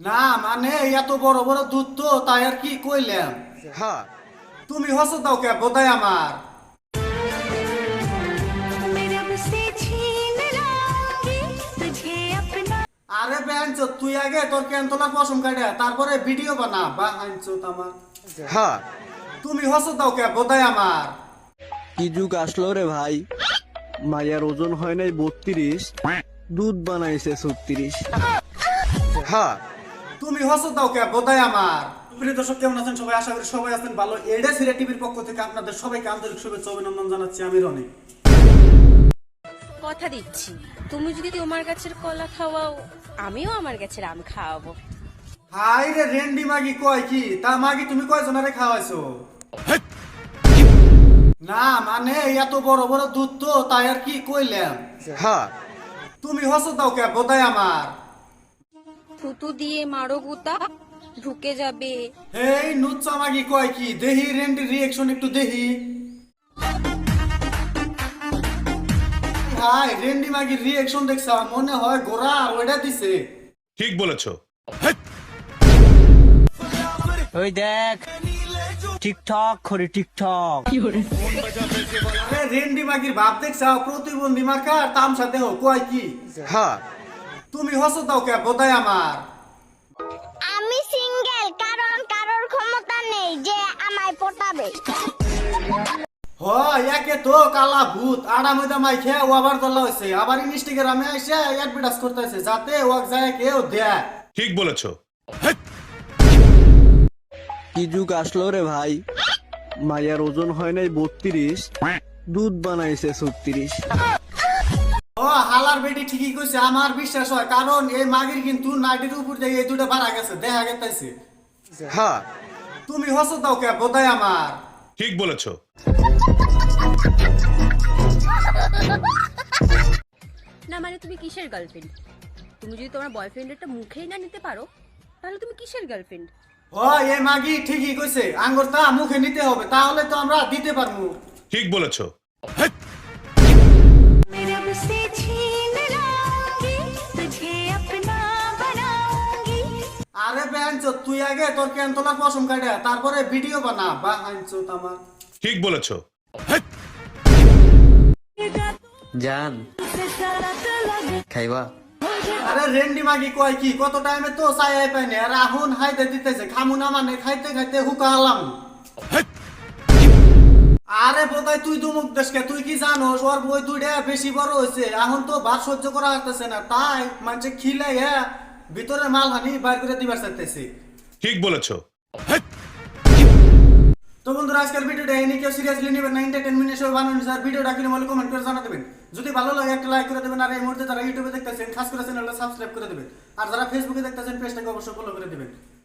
না মানে এত বড় বড় দুধ তো তাই আর কি কইলাম? হ্যাঁ। তুমি হস দাও কে বোধায় আমার। আরে বেঞ্চ তুই আগে তোর ক্যান্তলা পশম কাটে তারপরে ভিডিও বানা বা আনছো আমার। হ্যাঁ। তুমি হস দাও কে বোধায় আমার। কি যুগ আসলো রে ভাই? মায়ার ওজন হয় নাই বত্রিশ দুধ বানাইছে ছত্রিশ। হ্যাঁ। তুমি হসো দাও কে বোধাই আমার। প্রিয় দর্শক কেমন আছেন সবাই? আশা করি সবাই আছেন ভালো। এডা সিরিয়া টিভির পক্ষ থেকে আপনাদের সবাইকে আন্তরিক শুভেচ্ছা অভিনন্দন জানাচ্ছি। আমি রনি। কথা দিচ্ছি। তুমি যদি তোমার গাছের কলা খাওয়াও আমিও আমার গাছের আম খাওয়াবো। হাই রে রেন্ডি মাগি কয় কি? তা মাগি তুমি কয় জনারে খাওয়াইছো না মানে এত বড় বড় দুধ তো তাই আর কি কইলাম? হ্যাঁ তুমি হসো দাও কে বোধাই আমার। থুতু দিয়ে মারো গুতা ঢুকে যাবে। এই নুচ্চা মাগি কয় কি? দেহি রেন্ডি রিয়েকশন একটু দেহি। হাই রেন্ডি মাগি রিয়েকশন দেখছা মনে হয় গোরা আর ওইটা দিছে। ঠিক বলেছ। ওই দেখ টিকটক করে টিকটক। আরে রেন্ডি মাগির ভাব দেখছা প্রতিবন্ধী মার্কার তামসা দেহ কয় কি? হ্যাঁ তুমি হসো দাও কে? বোধাই আমার। আমি সিঙ্গেল কারণ কারোর ক্ষমতা নেই যে আমায় পটাবে। হয় একে তো কালা ভূত আড়া ময়দা মাই খেয়ে ও আবার তোলা হয়েছে আবার ইনস্টাগ্রামে এসে অ্যাডভার্টাইজ করতেছে যাতে ও যায় কেউ দেয়। ঠিক বলেছ। কি যুগ আসলো রে ভাই? মায়ের ওজন হয় নাই বত্রিশ দুধ বানাইছে ছত্রিশ। হালার বেটি ঠিকই কইছে আমার বিশ্বাস হয় কারণ এই মাগির কিন্তু নাইটির উপর দিয়ে এই দুটো বাড়া গেছে দেখা গেছে হ্যাঁ। তুমি হসো দাও কে বোধাই আমার। ঠিক বলেছ। না মানে তুমি কিসের গার্লফ্রেন্ড তুমি যদি তোমার বয়ফ্রেন্ডেরটা মুখেই না নিতে পারো তাহলে তুমি কিসের গার্লফ্রেন্ড ও এই মাগি ঠিকই কইছে আঙ্গুরটা মুখে নিতে হবে তাহলে তো আমরা দিতে পারব। ঠিক বলেছ। তুই আগে তোর কেন্তলার পশম কাটে তারপরে ভিডিও বানা। বা আনছো আমার। ঠিক বলেছ। জান। খাইবা? আরে রেন্ডি মাগি কয় কি কত টাইমে তো চাই পাইনি। আর আহুন হাইতে দিতেছে খামু না মানে খাইতে খাইতে হুকা হলাম। আরে বোধহয় তুই দুমুক দেশকে তুই কি জানোস ওর বই দুইটা বেশি বড় হয়েছে। এখন তো ভাত সহ্য করা হতেছে না। তাই মানে খিলাই হ্যাঁ ভিতরে মাল হানি বাইর করে দিবার চাইতেছি ঠিক বলেছ। তো বন্ধুরা আজকের ভিডিওটা এনে কেউ সিরিয়াসলি নেবেন না এন্টারটেনমেন্ট হিসেবে বানানো। স্যার ভিডিওটা কিনে বলে কমেন্ট করে জানা দেবেন যদি ভালো লাগে একটা লাইক করে দেবেন। আর এই মুহূর্তে যারা ইউটিউবে দেখতেছেন খাস করে চ্যানেলটা সাবস্ক্রাইব করে দেবেন। আর যারা ফেসবুকে দেখতেছেন পেজটাকে অবশ্যই ফলো করে দেবেন।